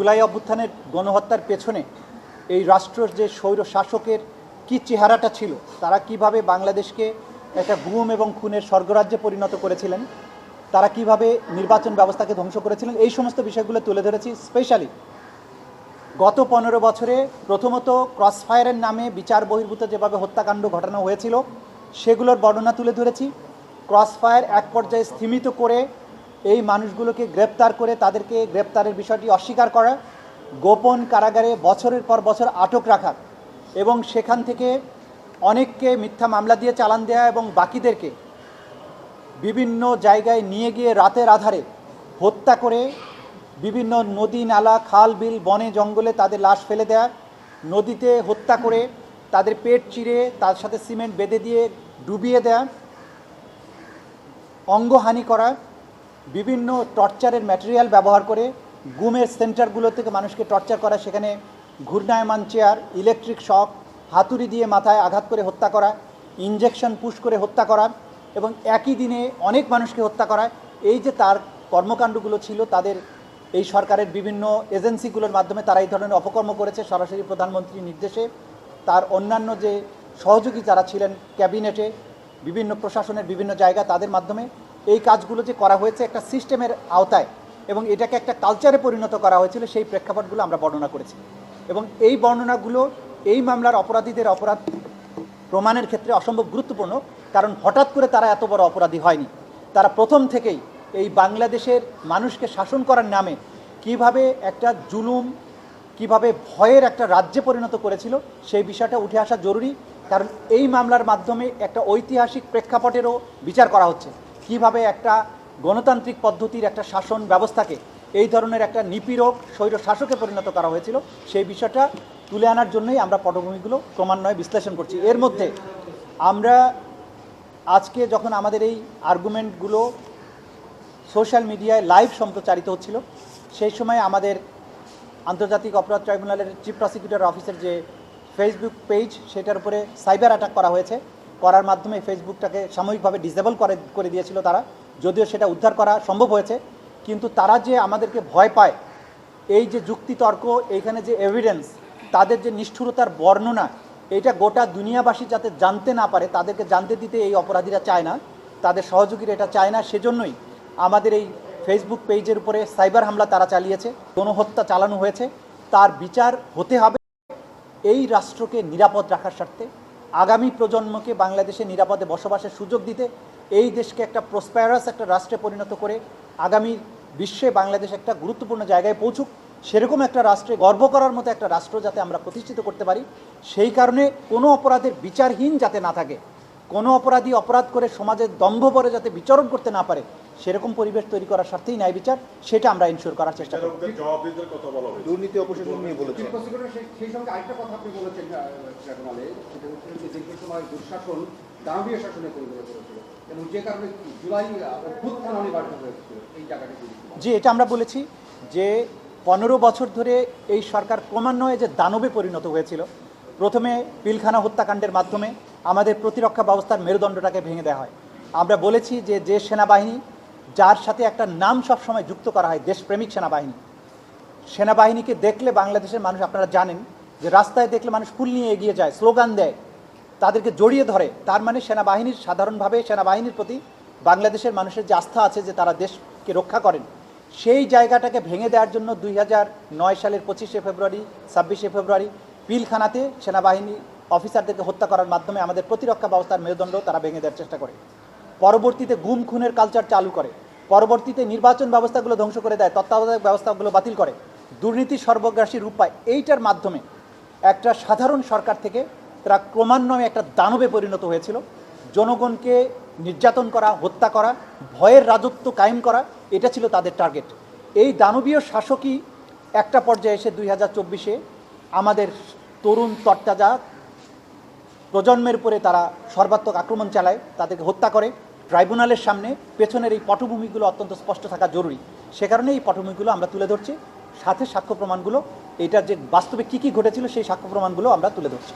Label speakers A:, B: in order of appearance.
A: জুলাই অভ্যুত্থানের গণহত্যার পেছনে এই রাষ্ট্রের যে স্বৈর শাসকের কী চেহারাটা ছিল, তারা কীভাবে বাংলাদেশকে একটা গুম এবং খুনের স্বর্গরাজ্যে পরিণত করেছিলেন, তারা কীভাবে নির্বাচন ব্যবস্থাকে ধ্বংস করেছিলেন, এই সমস্ত বিষয়গুলো তুলে ধরেছি স্পেশালি গত পনেরো বছরে প্রথমত ক্রসফায়ারের নামে বিচার বহির্ভূত যেভাবে হত্যাকাণ্ড ঘটানো হয়েছিল, সেগুলোর বর্ণনা তুলে ধরেছি। ক্রসফায়ার এক পর্যায়ে স্থিমিত করে এই মানুষগুলোকে গ্রেপ্তার করে তাদেরকে গ্রেপ্তারের বিষয়টি অস্বীকার করা, গোপন কারাগারে বছরের পর বছর আটক রাখা এবং সেখান থেকে অনেককে মিথ্যা মামলা দিয়ে চালান দেওয়া এবং বাকিদেরকে বিভিন্ন জায়গায় নিয়ে গিয়ে রাতের আধারে হত্যা করে বিভিন্ন নদী, নালা, খাল, বিল, বনে, জঙ্গলে তাদের লাশ ফেলে দেয়া, নদীতে হত্যা করে তাদের পেট চিরে তার সাথে সিমেন্ট বেঁধে দিয়ে ডুবিয়ে দেয়া, অঙ্গহানি করা বিভিন্ন টর্চারের ম্যাটেরিয়াল ব্যবহার করে গুমের সেন্টারগুলো থেকে মানুষকে টর্চার করা, সেখানে ঘূর্ণায়মান চেয়ার ইলেকট্রিক শক হাতুড়ি দিয়ে মাথায় আঘাত করে হত্যা করা ইঞ্জেকশন পুশ করে হত্যা করা এবং একই দিনে অনেক মানুষকে হত্যা করা। এই যে তার কর্মকাণ্ডগুলো ছিল, তাদের এই সরকারের বিভিন্ন এজেন্সিগুলোর মাধ্যমে তারা এই ধরনের অপকর্ম করেছে। সরাসরি প্রধানমন্ত্রীর নির্দেশে তার অন্যান্য যে সহযোগী যারা ছিলেন ক্যাবিনেটে, বিভিন্ন প্রশাসনের বিভিন্ন জায়গা তাদের মাধ্যমে এই কাজগুলো যে করা হয়েছে একটা সিস্টেমের আওতায় এবং এটাকে একটা কালচারে পরিণত করা হয়েছিল, সেই প্রেক্ষাপটগুলো আমরা বর্ণনা করেছি। এবং এই বর্ণনাগুলো, এই মামলার অপরাধীদের অপরাধ প্রমাণের ক্ষেত্রে অসম্ভব গুরুত্বপূর্ণ, কারণ হঠাৎ করে তারা এত বড় অপরাধী হয়নি। তারা প্রথম থেকেই এই বাংলাদেশের মানুষকে শাসন করার নামে কীভাবে একটা জুলুম, কীভাবে ভয়ের একটা রাজ্যে পরিণত করেছিল, সেই বিষয়টা উঠে আসা জরুরি, কারণ এই মামলার মাধ্যমে একটা ঐতিহাসিক প্রেক্ষাপটেরও বিচার করা হচ্ছে। কীভাবে একটা গণতান্ত্রিক পদ্ধতির একটা শাসন ব্যবস্থাকে এই ধরনের একটা নিপীড়ক, স্বৈর শাসকে পরিণত করা হয়েছিল, সেই বিষয়টা তুলে আনার জন্যই আমরা পটভূমিগুলো ক্রমান্বয়ে বিশ্লেষণ করছি। এর মধ্যে আমরা আজকে যখন আমাদের এই আর্গুমেন্টগুলো সোশ্যাল মিডিয়ায় লাইভ সম্প্রচারিত হচ্ছিল, সেই সময় আমাদের আন্তর্জাতিক অপরাধ ট্রাইব্যুনালের চিফ প্রসিকিউটর অফিসের যে ফেসবুক পেজ সেটার উপরে সাইবার অ্যাটাক করা হয়েছে। করার মাধ্যমে ফেসবুকটাকে সাময়িকভাবে ডিসেবল করে করে দিয়েছিল তারা। যদিও সেটা উদ্ধার করা সম্ভব হয়েছে, কিন্তু তারা যে আমাদেরকে ভয় পায়, এই যে যুক্তিতর্ক, এইখানে যে এভিডেন্স তাদের যে নিষ্ঠুরতার বর্ণনা এটা গোটা দুনিয়াবাসী যাতে জানতে না পারে, তাদেরকে জানতে দিতে এই অপরাধীরা চায় না। তাদের সহযোগীরা এটা চায় না, সেজন্যই আমাদের এই ফেসবুক পেজের উপরে সাইবার হামলা তারা চালিয়েছে, গণহত্যা চালানো হয়েছে। তার বিচার হতে হবে এই রাষ্ট্রকে নিরাপদ রাখার স্বার্থে। আগামী প্রজন্মকে বাংলাদেশে নিরাপদে বসবাসের সুযোগ দিতে এই দেশকে একটা প্রসপ্যারাস একটা রাষ্ট্রে পরিণত করে আগামী বিশ্বে বাংলাদেশ একটা গুরুত্বপূর্ণ জায়গায় পৌঁছুক, সেরকম একটা রাষ্ট্রে গর্ব করার মতো একটা রাষ্ট্র যাতে আমরা প্রতিষ্ঠিত করতে পারি। সেই কারণে কোনো অপরাধের বিচারহীন যাতে না থাকে, কোনো অপরাধী অপরাধ করে সমাজের দম্ভ পরে যাতে বিচরণ করতে না পারে সেরকম পরিবেশ তৈরি করার স্বার্থেই ন্যায় বিচার সেটা আমরা ইনশিওর করার চেষ্টা করব
B: বিচারকদের জবাবদিহিতার কথা বলা হয়েছে।
C: দুর্নীতি অপশাসন নিয়ে বলেছেন।
D: সেই- সেই সঙ্গে আরেকটা কথা আপনি বলেছেন সেটা হচ্ছে যে দীর্ঘ সময় দুঃশাসন দানবীয় শাসনে পরিণত করেছিল এবং যে কারণে জুলাই অভ্যুত্থান অনিবার্য হয়েছিল এই জায়গাটি যদি একটু বলেন।
A: জি এটা আমরা বলেছি যে পনেরো বছর ধরে এই সরকার ক্রমান্বয়ে যে দানবে পরিণত হয়েছিল প্রথমে পিলখানা হত্যাকাণ্ডের মাধ্যমে আমাদের প্রতিরক্ষা ব্যবস্থার মেরুদণ্ডটাকে ভেঙে দেওয়া হয়। আমরা বলেছি যে যে সেনাবাহিনী যার সাথে একটা নাম সবসময় যুক্ত করা হয়, দেশপ্রেমিক সেনাবাহিনী। সেনাবাহিনীকে দেখলে বাংলাদেশের মানুষ, আপনারা জানেন যে রাস্তায় দেখলে মানুষ ফুল নিয়ে এগিয়ে যায়, স্লোগান দেয়, তাদেরকে জড়িয়ে ধরে। তার মানে সেনাবাহিনীর সাধারণভাবে সেনাবাহিনীর প্রতি বাংলাদেশের মানুষের যে আস্থা আছে যে তারা দেশকে রক্ষা করেন, সেই জায়গাটাকে ভেঙে দেওয়ার জন্য দুই নয় সালের পঁচিশে ফেব্রুয়ারি, ছাব্বিশে ফেব্রুয়ারি পিলখানাতে সেনাবাহিনী অফিসারদেরকে হত্যা করার মাধ্যমে আমাদের প্রতিরক্ষা ব্যবস্থার মেরুদণ্ড তারা ভেঙে দেওয়ার চেষ্টা করে। পরবর্তীতে গুম খুনের কালচার চালু করে। পরবর্তীতে নির্বাচন ব্যবস্থাগুলো ধ্বংস করে দেয়, তত্ত্বাবধায়ক ব্যবস্থাগুলো বাতিল করে। দুর্নীতি সর্বগ্রাসী রূপ পায় এইটার মাধ্যমে একটা সাধারণ সরকার থেকে তারা ক্রমান্বয়ে একটা দানবে পরিণত হয়েছিল। জনগণকে নির্যাতন করা, হত্যা করা, ভয়ের রাজত্ব কায়েম করা, এটা ছিল তাদের টার্গেট এই দানবীয় শাসকই একটা পর্যায়ে এসে দুই হাজার চব্বিশে আমাদের তরুণ তরতাজা প্রজন্মের উপরে তারা সর্বাত্মক আক্রমণ চালায়, তাদেরকে হত্যা করে। ট্রাইব্যুনালের সামনে পেছনের এই পটভূমিগুলো অত্যন্ত স্পষ্ট থাকা জরুরি। সে কারণে এই পটভূমিগুলো আমরা তুলে ধরছি। সাথে সাক্ষ্য প্রমাণগুলো এটার যে বাস্তবে কী কী ঘটেছিল সেই সাক্ষ্য প্রমাণগুলো আমরা তুলে ধরছি।